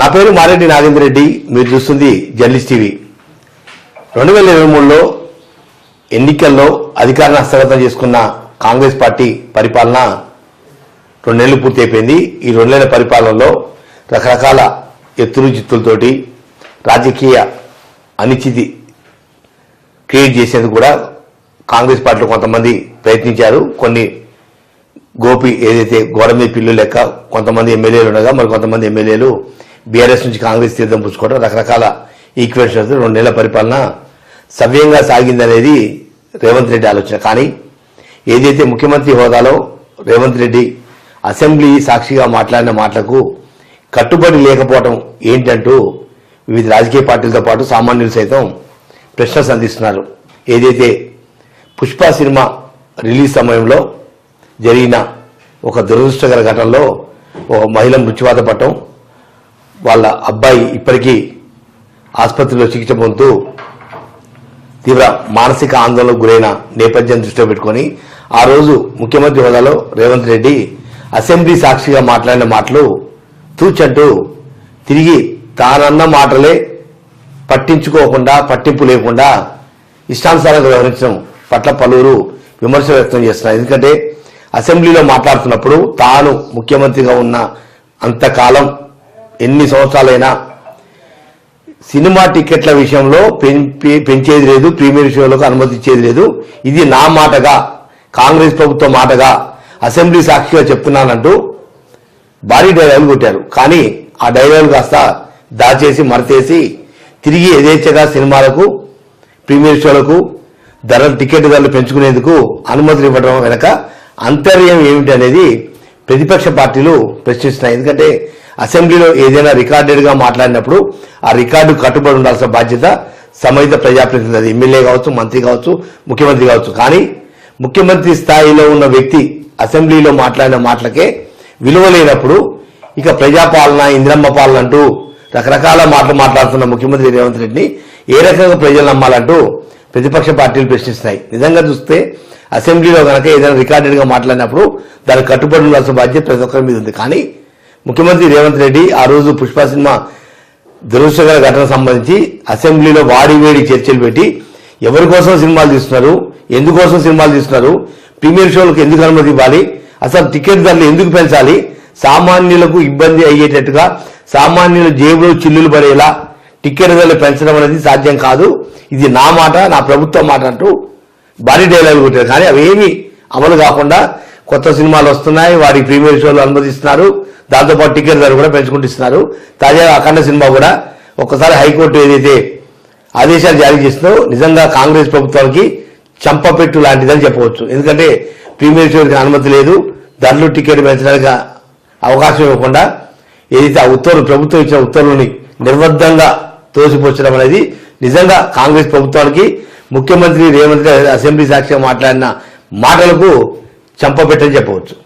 నా పేరు మారెడ్డి నాగేంద్ర రెడ్డి. మీరు చూస్తుంది జర్నలిస్ట్ టీవీ. రెండు వేల ఇరవై మూడులో ఎన్నికల్లో అధికారాన్ని హస్తగతం చేసుకున్న కాంగ్రెస్ పార్టీ పరిపాలన రెండు నెలలు పూర్తి అయిపోయింది ఈ రెండు నెలల పరిపాలనలో రకరకాల ఎత్తులు చిత్తులతోటి రాజకీయ అనిశ్చితి క్రియేట్ చేసేందుకు కూడా కాంగ్రెస్ పార్టీలో కొంతమంది ప్రయత్నించారు. కొన్ని గోపి ఏదైతే గోడ మీద పిల్లు లెక్క కొంతమంది ఎమ్మెల్యేలు ఉండగా మరి కొంతమంది ఎమ్మెల్యేలు బీఆర్ఎస్ నుంచి కాంగ్రెస్ తీర్థం పుచ్చుకోవడం రకరకాల ఈక్వేషన్స్ రెండు నెలల పరిపాలన సవ్యంగా సాగిందనేది రేవంత్ రెడ్డి ఆలోచన. కానీ ఏదైతే ముఖ్యమంత్రి హోదాలో రేవంత్ రెడ్డి అసెంబ్లీ సాక్షిగా మాట్లాడిన మాటలకు కట్టుబడి లేకపోవడం ఏంటంటూ వివిధ రాజకీయ పార్టీలతో పాటు సామాన్యులు సైతం ప్రశ్న సంధిస్తున్నారు. ఏదైతే పుష్ప సినిమా రిలీజ్ సమయంలో జరిగిన ఒక దురదృష్టకర ఘటనలో ఒక మహిళ మృత్యువాత పట్టడం వాళ్ళ అబ్బాయి ఇప్పటికీ ఆసుపత్రిలో చికిత్స పొందుతూ తీవ్ర మానసిక ఆందోళనకు గురైన నేపథ్యం దృష్టిలో పెట్టుకొని ఆ రోజు ముఖ్యమంత్రి హోదాలో రేవంత్ రెడ్డి అసెంబ్లీ సాక్షిగా మాట్లాడిన మాటలు తూచంటూ తిరిగి తానన్న మాటలే పట్టించుకోకుండా పట్టింపు లేకుండా ఇష్టానుసారంగా వ్యవహరించడం పట్ల పలువురు విమర్శలు వ్యక్తం చేస్తున్నారు. ఎందుకంటే అసెంబ్లీలో మాట్లాడుతున్నప్పుడు తాను ముఖ్యమంత్రిగా ఉన్న అంతకాలం ఎన్ని సంవత్సరాలైనా సినిమా టికెట్ల విషయంలో పెంచేది లేదు ప్రీమియర్ షోలకు అనుమతి ఇచ్చేది లేదు. ఇది నా మాటగా కాంగ్రెస్ ప్రభుత్వం మాటగా అసెంబ్లీ సాక్షిగా చెప్తున్నానంటూ భారీ డైలాగులు కొట్టారు. కానీ ఆ డైలాగులు కాస్త దాచేసి మరతేసి తిరిగి యథేచ్ఛగా సినిమాలకు ప్రీమియర్ షోలకు ధరలు టికెట్ ధరలు పెంచుకునేందుకు అనుమతులు ఇవ్వడం వెనక అంతర్యం ఏమిటి అనేది ప్రతిపక్ష పార్టీలు ప్రశ్నిస్తున్నాయి. ఎందుకంటే అసెంబ్లీలో ఏదైనా రికార్డెడ్గా మాట్లాడినప్పుడు ఆ రికార్డు కట్టుబడి ఉండాల్సిన బాధ్యత సమేత ప్రజాప్రతినిధి అది ఎమ్మెల్యే కావచ్చు మంత్రి కావచ్చు ముఖ్యమంత్రి కావచ్చు. కానీ ముఖ్యమంత్రి స్థాయిలో ఉన్న వ్యక్తి అసెంబ్లీలో మాట్లాడిన మాటలకే విలువ లేనప్పుడు ఇక ప్రజాపాలన ఇందిరమ్మ పాలన అంటూ రకరకాల మాటలు మాట్లాడుతున్న ముఖ్యమంత్రి రేవంత్ రెడ్డిని ఏ రకంగా ప్రజలు నమ్మాలంటూ ప్రతిపక్ష పార్టీలు ప్రశ్నిస్తున్నాయి. నిజంగా చూస్తే అసెంబ్లీలో కనుక ఏదైనా రికార్డెడ్గా మాట్లాడినప్పుడు దానికి కట్టుబడి ఉండాల్సిన బాధ్యత ప్రతి ఒక్కరి మీద ఉంది. కానీ ముఖ్యమంత్రి రేవంత్ రెడ్డి ఆ రోజు పుష్ప సినిమా దురదృష్టకర ఘటన సంబంధించి అసెంబ్లీలో వాడి వేడి చర్చలు పెట్టి ఎవరి కోసం సినిమాలు తీస్తున్నారు ఎందుకోసం సినిమాలు తీస్తున్నారు ప్రీమియర్ షోలకు ఎందుకు అనుమతి ఇవ్వాలి అసలు టికెట్ ధరలు ఎందుకు పెంచాలి సామాన్యులకు ఇబ్బంది అయ్యేటట్టుగా సామాన్యుల జేబులో చిల్లులు పడేలా టికెట్ ధరలు పెంచడం అనేది సాధ్యం కాదు. ఇది నా మాట నా ప్రభుత్వం మాట అంటూ భారీ డైలాగులు కొట్టారు. కానీ అవేమీ అమలు కాకుండా కొత్త సినిమాలు వస్తున్నాయి వారి ప్రీమియర్ షోలు అనుమతిస్తున్నారు. దాంతోపాటు టికెట్ ధర కూడా పెంచుకుంటున్నారు. తాజాగా అఖండ సినిమా కూడా ఒక్కసారి హైకోర్టు ఏదైతే ఆదేశాలు జారీ చేసిందో నిజంగా కాంగ్రెస్ ప్రభుత్వానికి చంపపెట్టు లాంటిదని చెప్పవచ్చు. ఎందుకంటే ప్రీమియర్ షోకి అనుమతి లేదు ధరలు టికెట్ పెంచడానికి అవకాశం ఇవ్వకుండా ఏదైతే ఆ ఉత్తర్వులు ప్రభుత్వం ఇచ్చిన ఉత్తర్వులని నిర్బద్ధంగా తోసిపోచడం అనేది నిజంగా కాంగ్రెస్ ప్రభుత్వానికి ముఖ్యమంత్రి రేవంత్ అసెంబ్లీ సాక్షిగా మాట్లాడిన మాటలకు చంపబెట్టని చెప్పవచ్చు.